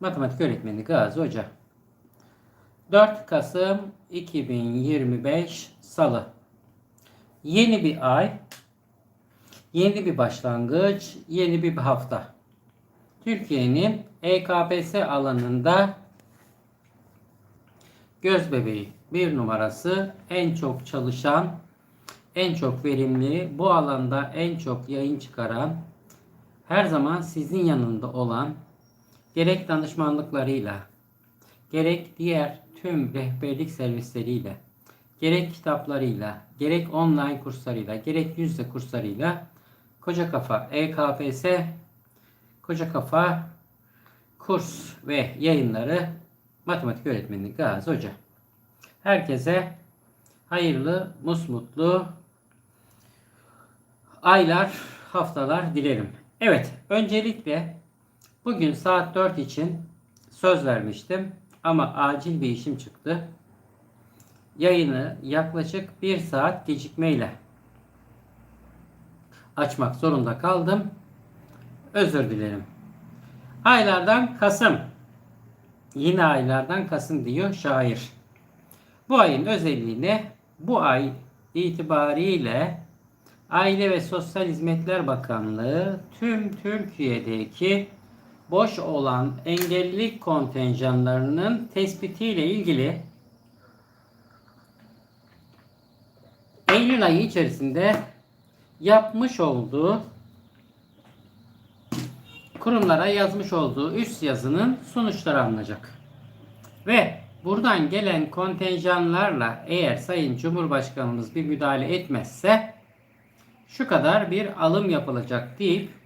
Matematik öğretmeni Gazi Hoca. 4 Kasım 2025 Salı. Yeni bir ay, yeni bir başlangıç, yeni bir hafta. Türkiye'nin EKPS alanında göz bebeği bir numarası en çok çalışan, en çok verimli, bu alanda en çok yayın çıkaran, her zaman sizin yanında olan, gerek danışmanlıklarıyla, gerek diğer tüm rehberlik servisleriyle, gerek kitaplarıyla, gerek online kurslarıyla, gerek yüzde kurslarıyla Koca Kafa EKPS Koca Kafa kurs ve yayınları matematik öğretmeni Gazi Hoca. Herkese hayırlı, musmutlu aylar, haftalar dilerim. Evet, öncelikle bugün saat 4 için söz vermiştim ama acil bir işim çıktı. Yayını yaklaşık 1 saat gecikmeyle açmak zorunda kaldım. Özür dilerim. Aylardan Kasım. Yine aylardan Kasım diyor şair. Bu ayın özelliği? Bu ay itibariyle Aile ve Sosyal Hizmetler Bakanlığı tüm Türkiye'deki boş olan engellilik kontenjanlarının tespitiyle ilgili Eylül ayı içerisinde yapmış olduğu kurumlara yazmış olduğu üst yazının sonuçları alınacak. Ve buradan gelen kontenjanlarla eğer Sayın Cumhurbaşkanımız bir müdahale etmezse şu kadar bir alım yapılacak deyip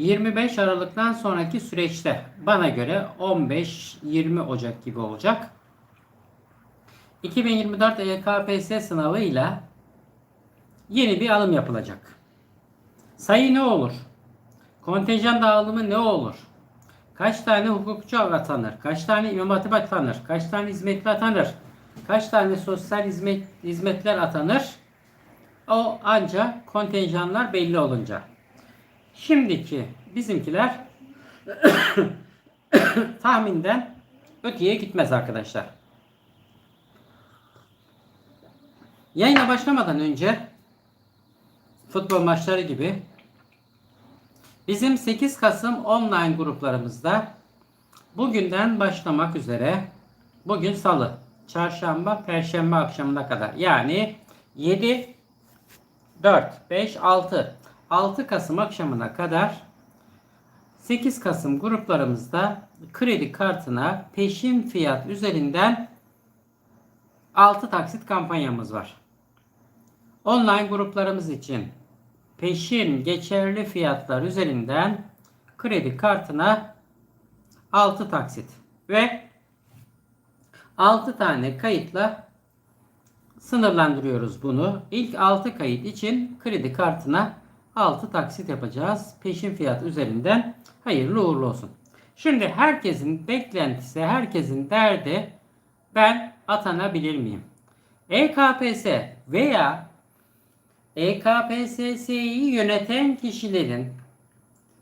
25 Aralık'tan sonraki süreçte bana göre 15-20 Ocak gibi olacak. 2024 EKPS sınavıyla yeni bir alım yapılacak. Sayı ne olur? Kontenjan dağılımı ne olur? Kaç tane hukukçu atanır? Kaç tane imam hatip atanır? Kaç tane hizmetli atanır? Kaç tane sosyal hizmet, hizmetler atanır? O ancak kontenjanlar belli olunca. Şimdiki bizimkiler tahminden öteye gitmez arkadaşlar. Yayına başlamadan önce futbol maçları gibi bizim 8 Kasım online gruplarımızda bugünden başlamak üzere bugün salı, çarşamba, perşembe akşamına kadar yani 7 4, 5, 6 6 Kasım akşamına kadar 8 Kasım gruplarımızda kredi kartına peşin fiyat üzerinden 6 taksit kampanyamız var. Online gruplarımız için peşin geçerli fiyatlar üzerinden kredi kartına 6 taksit ve 6 tane kayıtla sınırlandırıyoruz bunu. İlk 6 kayıt için kredi kartına 6 taksit yapacağız. Peşin fiyat üzerinden hayırlı uğurlu olsun. Şimdi herkesin beklentisi, herkesin derdi ben atanabilir miyim? EKPS veya EKPSS'yi yöneten kişilerin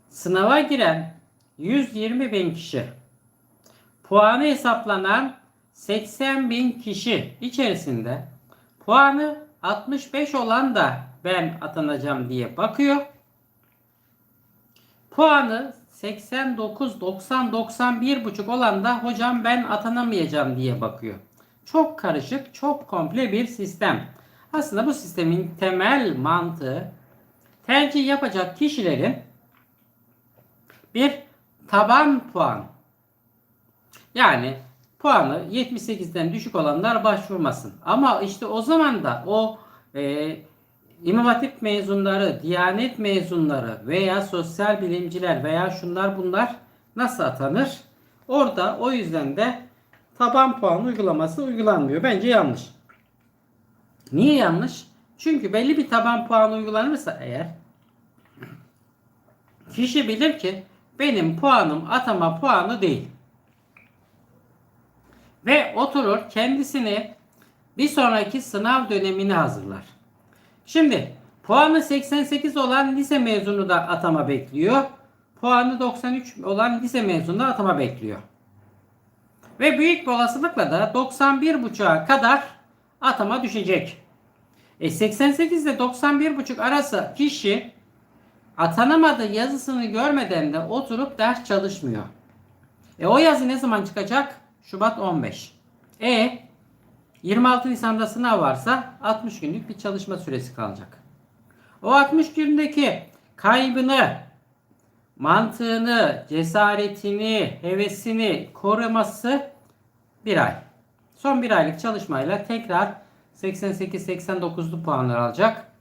sınava giren 120 bin kişi puanı hesaplanan 80 bin kişi içerisinde puanı 65 olan da ben atanacağım diye bakıyor. Puanı 89, 90, 91 buçuk olan da hocam ben atanamayacağım diye bakıyor. Çok karışık, çok komple bir sistem. Aslında bu sistemin temel mantığı tercih yapacak kişilerin bir taban puan yani puanı 78'den düşük olanlar başvurmasın. Ama işte o zaman da o e, İmam Hatip mezunları, Diyanet mezunları veya sosyal bilimciler veya şunlar bunlar nasıl atanır? Orada o yüzden de taban puan uygulaması uygulanmıyor. Bence yanlış. Niye yanlış? Çünkü belli bir taban puan uygulanırsa eğer kişi bilir ki benim puanım atama puanı değil. Ve oturur kendisini bir sonraki sınav dönemini hazırlar. Şimdi puanı 88 olan lise mezunu da atama bekliyor. puanı 93 olan lise mezununda atama bekliyor. Ve büyük bir olasılıkla da 91.5'a kadar atama düşecek. E 88 ile 91.5 arası kişi atanamadığı yazısını görmeden de oturup ders çalışmıyor. E o yazı ne zaman çıkacak? Şubat 15. E 26 Nisan'da sınav varsa 60 günlük bir çalışma süresi kalacak. O 60 gündeki kaybını, mantığını, cesaretini, hevesini koruması bir ay. Son bir aylık çalışmayla tekrar 88-89'lu puanlar alacak.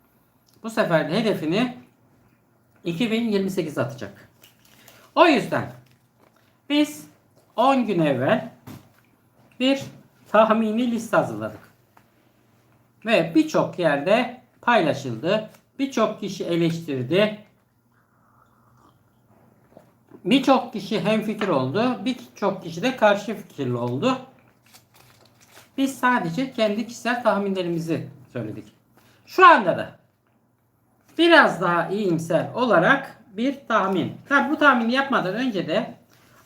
Bu sefer de hedefini 2028 atacak. O yüzden biz 10 gün evvel bir tahmini liste hazırladık. Ve birçok yerde paylaşıldı. Birçok kişi eleştirdi. Birçok kişi hemfikir oldu. Birçok kişi de karşı fikirli oldu. Biz sadece kendi kişisel tahminlerimizi söyledik. Şu anda da biraz daha iyimser olarak bir tahmin. Tabi bu tahmini yapmadan önce de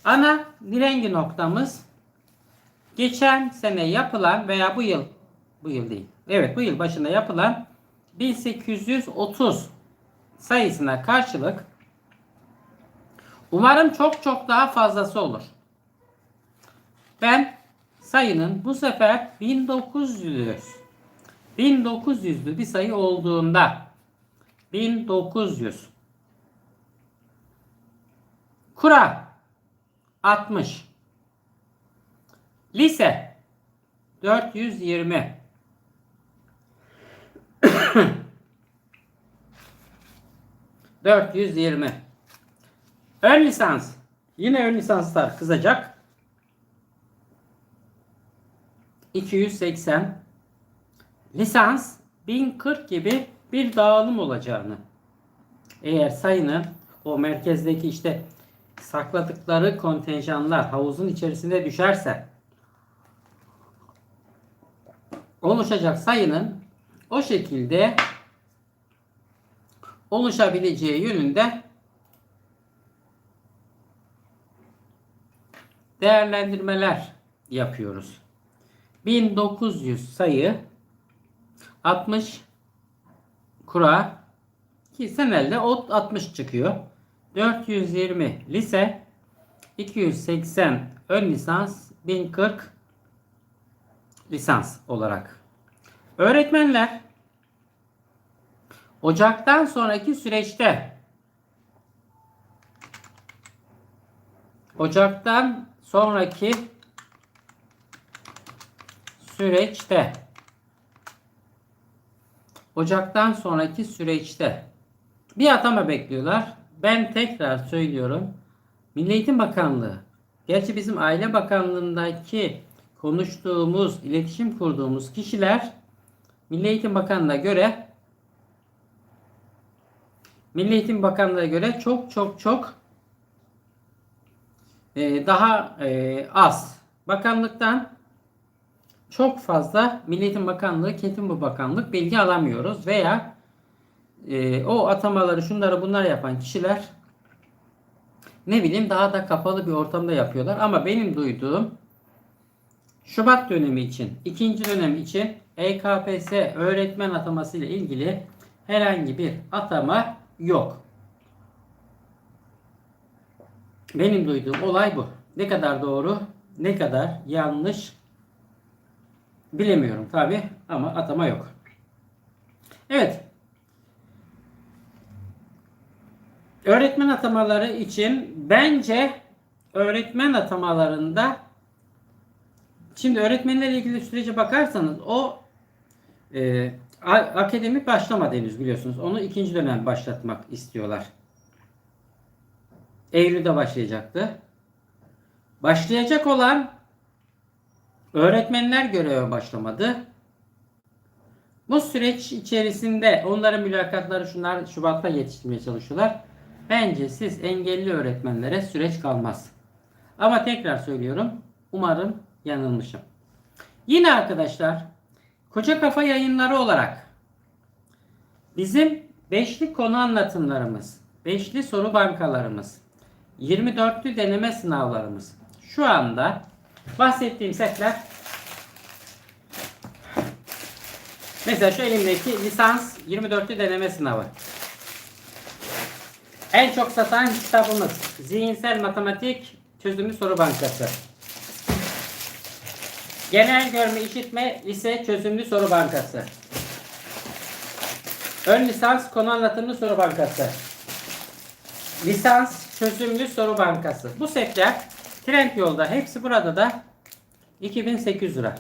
ana direngi noktamız geçen sene yapılan veya bu yıl bu yıl değil. Evet bu yıl başında yapılan 1830 sayısına karşılık umarım çok çok daha fazlası olur. Ben sayının bu sefer 1900 1900'lü bir sayı olduğunda 1900 Kura 60 Lise 420 420 Ön lisans. Yine ön lisanslar kızacak. 280 lisans 1040 gibi bir dağılım olacağını. Eğer sayının o merkezdeki işte sakladıkları kontenjanlar havuzun içerisinde düşerse oluşacak sayının o şekilde oluşabileceği yönünde değerlendirmeler yapıyoruz. 1900 sayı 60 kura ki senelde ot 60 çıkıyor. 420 lise 280 ön lisans 1040 lisans olarak. Öğretmenler Ocaktan sonraki süreçte Ocaktan sonraki süreçte Ocaktan sonraki süreçte bir atama bekliyorlar. Ben tekrar söylüyorum. Milli Eğitim Bakanlığı gerçi bizim Aile Bakanlığındaki konuştuğumuz, iletişim kurduğumuz kişiler Milli Eğitim Bakanlığı'na göre Milli Eğitim Bakanlığı'na göre çok çok çok e, daha e, az. Bakanlıktan çok fazla Milli Eğitim Bakanlığı, kesin bu bakanlık bilgi alamıyoruz veya e, o atamaları şunları bunlar yapan kişiler ne bileyim daha da kapalı bir ortamda yapıyorlar. Ama benim duyduğum Şubat dönemi için, ikinci dönem için EKPS öğretmen ataması ile ilgili herhangi bir atama yok. Benim duyduğum olay bu. Ne kadar doğru, ne kadar yanlış bilemiyorum tabi ama atama yok. Evet. Öğretmen atamaları için bence öğretmen atamalarında şimdi öğretmenlerle ilgili sürece bakarsanız o e, akademi başlamadı henüz biliyorsunuz. Onu ikinci dönem başlatmak istiyorlar. Eylül'de başlayacaktı. Başlayacak olan öğretmenler göreve başlamadı. Bu süreç içerisinde onların mülakatları şunlar Şubat'ta yetiştirmeye çalışıyorlar. Bence siz engelli öğretmenlere süreç kalmaz. Ama tekrar söylüyorum. Umarım yanılmışım. Yine arkadaşlar Koca Kafa yayınları olarak bizim beşli konu anlatımlarımız, beşli soru bankalarımız, 24'lü deneme sınavlarımız. Şu anda bahsettiğim setler mesela şu elimdeki lisans 24'lü deneme sınavı. En çok satan kitabımız Zihinsel Matematik Çözümlü Soru Bankası. Genel Görme İşitme Lise Çözümlü Soru Bankası. Ön lisans konu anlatımlı soru bankası. Lisans çözümlü soru bankası. Bu setler Trendyol'da hepsi burada da 2800 lira.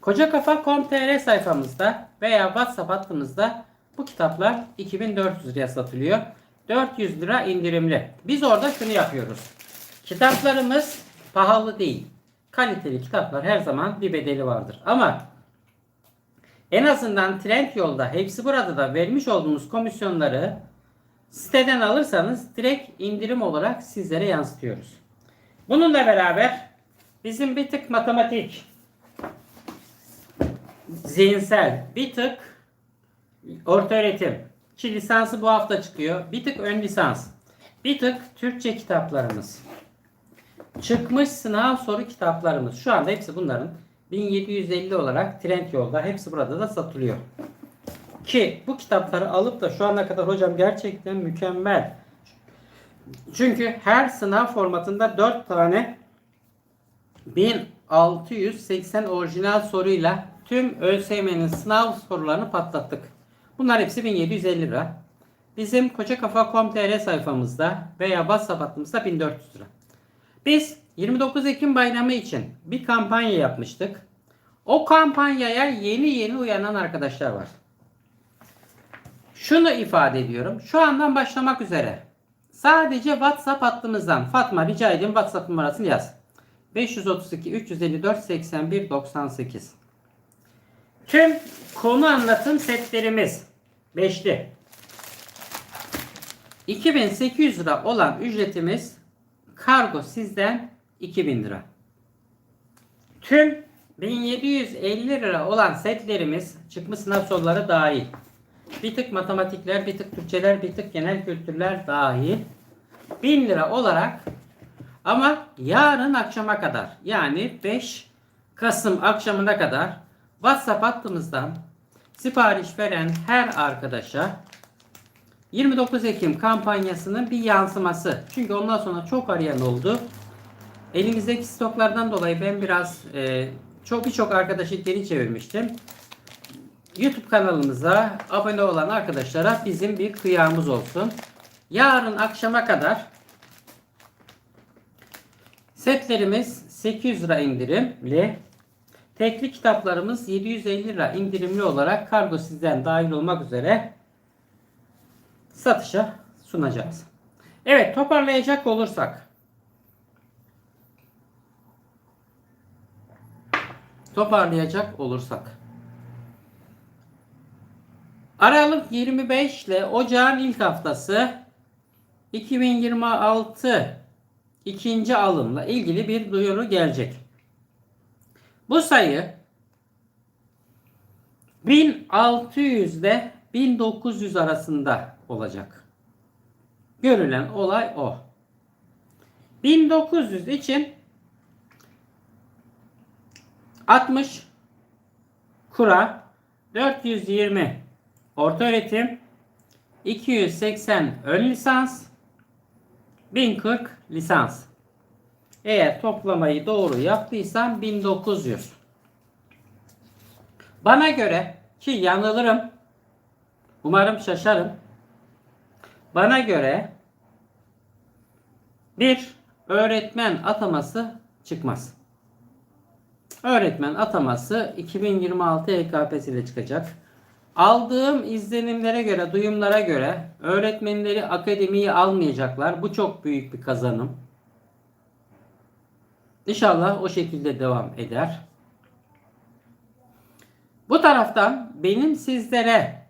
Kocakafa.com.tr sayfamızda veya WhatsApp hattımızda bu kitaplar 2400 liraya satılıyor. 400 lira indirimli. Biz orada şunu yapıyoruz. Kitaplarımız pahalı değil. Kaliteli kitaplar her zaman bir bedeli vardır. Ama en azından Trendyol'da hepsi burada da vermiş olduğumuz komisyonları siteden alırsanız direkt indirim olarak sizlere yansıtıyoruz. Bununla beraber bizim bir tık matematik, zihinsel, bir tık orta öğretim ki lisansı bu hafta çıkıyor. Bir tık ön lisans, bir tık Türkçe kitaplarımız. Çıkmış sınav soru kitaplarımız. Şu anda hepsi bunların 1750 olarak Trendyol'da hepsi burada da satılıyor. Ki bu kitapları alıp da şu ana kadar hocam gerçekten mükemmel. Çünkü her sınav formatında 4 tane 1680 orijinal soruyla tüm ÖSYM'nin sınav sorularını patlattık. Bunlar hepsi 1750 lira. Bizim kocakafa.com.tr sayfamızda veya WhatsApp hattımızda 1400 lira. Biz 29 Ekim bayramı için bir kampanya yapmıştık. O kampanyaya yeni yeni uyanan arkadaşlar var. Şunu ifade ediyorum. Şu andan başlamak üzere. Sadece WhatsApp hattımızdan Fatma rica edeyim WhatsApp numarasını yaz. 532 354 81 98. Tüm konu anlatım setlerimiz beşli. 2800 lira olan ücretimiz kargo sizden 2000 lira. Tüm 1750 lira olan setlerimiz çıkmış sınav soruları dahil. Bir tık matematikler, bir tık Türkçeler, bir tık genel kültürler dahil. 1000 lira olarak ama yarın akşama kadar yani 5 Kasım akşamına kadar WhatsApp hattımızdan sipariş veren her arkadaşa 29 Ekim kampanyasının bir yansıması. Çünkü ondan sonra çok arayan oldu. Elimizdeki stoklardan dolayı ben biraz e, çok birçok arkadaşı geri çevirmiştim. YouTube kanalımıza abone olan arkadaşlara bizim bir kıyamız olsun. Yarın akşama kadar setlerimiz 800 lira indirimli. Tekli kitaplarımız 750 lira indirimli olarak kargo sizden dahil olmak üzere satışa sunacağız. Evet toparlayacak olursak toparlayacak olursak Aralık 25 ile Ocağın ilk haftası 2026 ikinci alımla ilgili bir duyuru gelecek. Bu sayı 1600 ile 1900 arasında olacak. Görülen olay o. 1900 için 60 kura 420 orta öğretim 280 ön lisans 1040 lisans. Eğer toplamayı doğru yaptıysam 1900. Bana göre ki yanılırım. Umarım şaşarım. Bana göre bir öğretmen ataması çıkmaz. Öğretmen ataması 2026 EKP'si ile çıkacak. Aldığım izlenimlere göre, duyumlara göre öğretmenleri akademiyi almayacaklar. Bu çok büyük bir kazanım. İnşallah o şekilde devam eder. Bu taraftan benim sizlere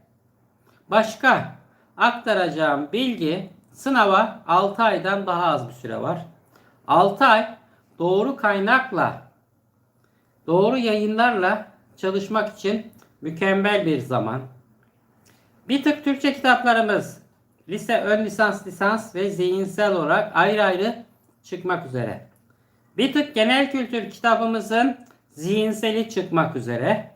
başka aktaracağım bilgi sınava 6 aydan daha az bir süre var. 6 ay doğru kaynakla, doğru yayınlarla çalışmak için mükemmel bir zaman. Bir tık Türkçe kitaplarımız lise ön lisans lisans ve zihinsel olarak ayrı ayrı çıkmak üzere. Bir tık genel kültür kitabımızın zihinseli çıkmak üzere.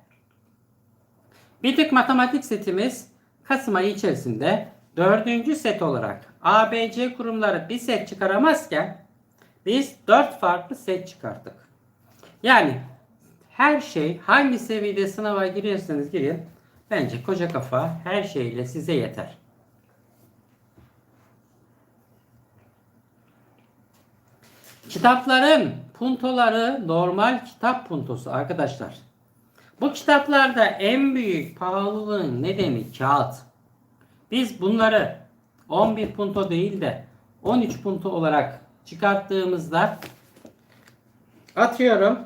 Bir tık matematik setimiz Kasım ayı içerisinde dördüncü set olarak ABC kurumları bir set çıkaramazken biz dört farklı set çıkarttık. Yani her şey hangi seviyede sınava girirseniz girin bence koca kafa her şeyle size yeter. Kitapların puntoları normal kitap puntosu arkadaşlar. Bu kitaplarda en büyük pahalılığın nedeni kağıt. Biz bunları 11 punto değil de 13 punto olarak çıkarttığımızda atıyorum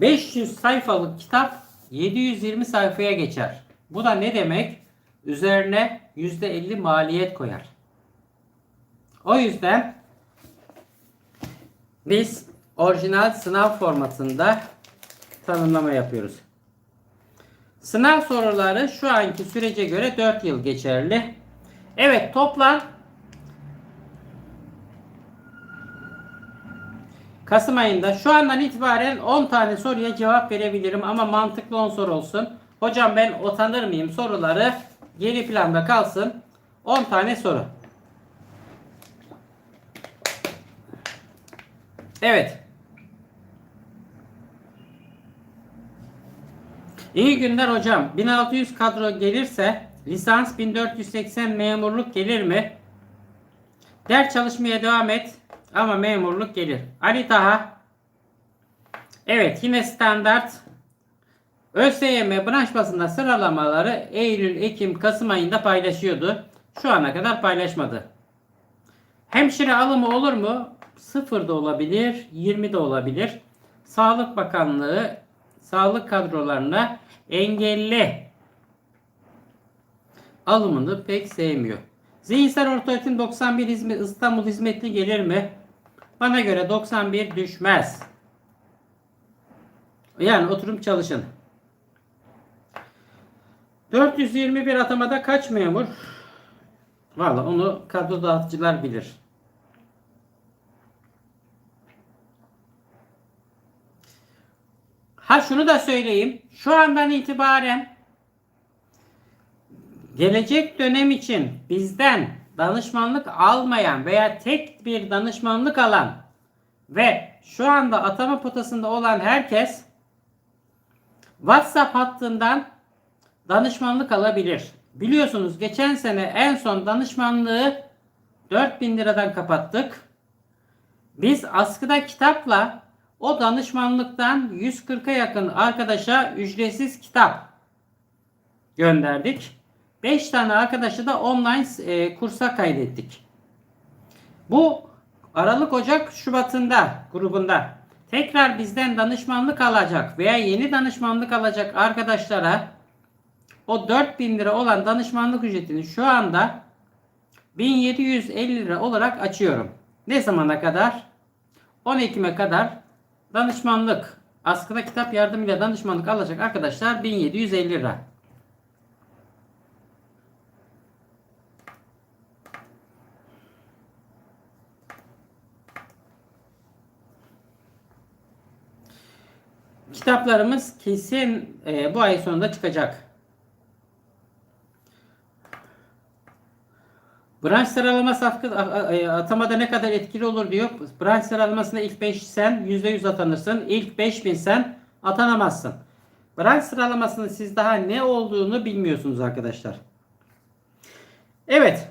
500 sayfalık kitap 720 sayfaya geçer. Bu da ne demek? Üzerine %50 maliyet koyar. O yüzden biz orijinal sınav formatında tanımlama yapıyoruz. Sınav soruları şu anki sürece göre 4 yıl geçerli. Evet toplam Kasım ayında şu andan itibaren 10 tane soruya cevap verebilirim ama mantıklı 10 soru olsun. Hocam ben utanır mıyım soruları geri planda kalsın. 10 tane soru. Evet. İyi günler hocam. 1600 kadro gelirse lisans 1480 memurluk gelir mi? Ders çalışmaya devam et ama memurluk gelir. Ali Taha. Evet yine standart. ÖSYM branş basında sıralamaları Eylül, Ekim, Kasım ayında paylaşıyordu. Şu ana kadar paylaşmadı. Hemşire alımı olur mu? Sıfır da olabilir, 20 de olabilir. Sağlık Bakanlığı sağlık kadrolarına engelli alımını pek sevmiyor. Zihinsel orta öğretim 91 hizmet, İstanbul hizmetli gelir mi? Bana göre 91 düşmez. Yani oturup çalışın. 421 atamada kaç memur? Valla onu kadro dağıtıcılar bilir. Ha şunu da söyleyeyim. Şu andan itibaren gelecek dönem için bizden danışmanlık almayan veya tek bir danışmanlık alan ve şu anda atama potasında olan herkes WhatsApp hattından danışmanlık alabilir. Biliyorsunuz geçen sene en son danışmanlığı 4000 liradan kapattık. Biz askıda kitapla o danışmanlıktan 140'a yakın arkadaşa ücretsiz kitap gönderdik. 5 tane arkadaşı da online e, kursa kaydettik. Bu Aralık Ocak Şubat'ında grubunda tekrar bizden danışmanlık alacak veya yeni danışmanlık alacak arkadaşlara o 4000 lira olan danışmanlık ücretini şu anda 1750 lira olarak açıyorum. Ne zamana kadar? 10 Ekim'e kadar danışmanlık askıda kitap yardımıyla danışmanlık alacak arkadaşlar 1750 lira. Kitaplarımız kesin e, bu ay sonunda çıkacak. Branş sıralama safkı e, atamada ne kadar etkili olur diyor. Branş sıralamasında ilk 5 sen %100 atanırsın. İlk 5000 sen atanamazsın. Branş sıralamasında siz daha ne olduğunu bilmiyorsunuz arkadaşlar. Evet.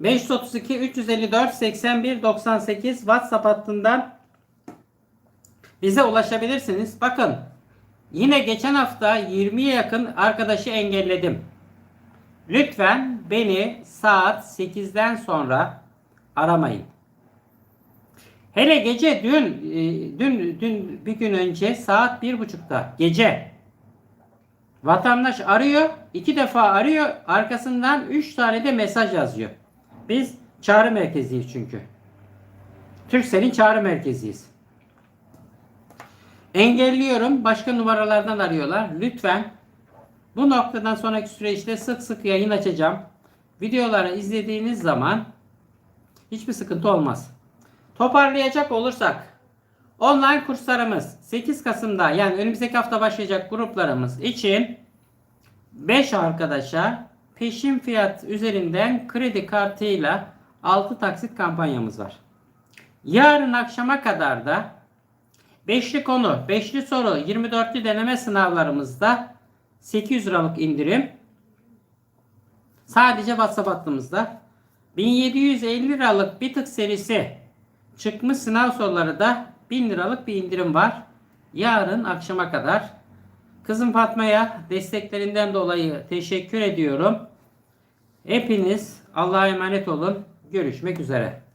532 354 81 98 WhatsApp hattından bize ulaşabilirsiniz. Bakın yine geçen hafta 20'ye yakın arkadaşı engelledim. Lütfen beni saat 8'den sonra aramayın. Hele gece dün e, dün dün bir gün önce saat bir buçukta gece vatandaş arıyor iki defa arıyor arkasından üç tane de mesaj yazıyor. Biz çağrı merkeziyiz çünkü. Türksel'in çağrı merkeziyiz. Engelliyorum. Başka numaralardan arıyorlar. Lütfen bu noktadan sonraki süreçte sık sık yayın açacağım. Videoları izlediğiniz zaman hiçbir sıkıntı olmaz. Toparlayacak olursak online kurslarımız 8 Kasım'da yani önümüzdeki hafta başlayacak gruplarımız için 5 arkadaşa peşin fiyat üzerinden kredi kartıyla 6 taksit kampanyamız var. Yarın akşama kadar da Beşli konu, beşli soru, 24'lü deneme sınavlarımızda 800 liralık indirim. Sadece WhatsApp hattımızda. 1750 liralık bir tık serisi çıkmış sınav soruları da 1000 liralık bir indirim var. Yarın akşama kadar. Kızım Fatma'ya desteklerinden dolayı teşekkür ediyorum. Hepiniz Allah'a emanet olun. Görüşmek üzere.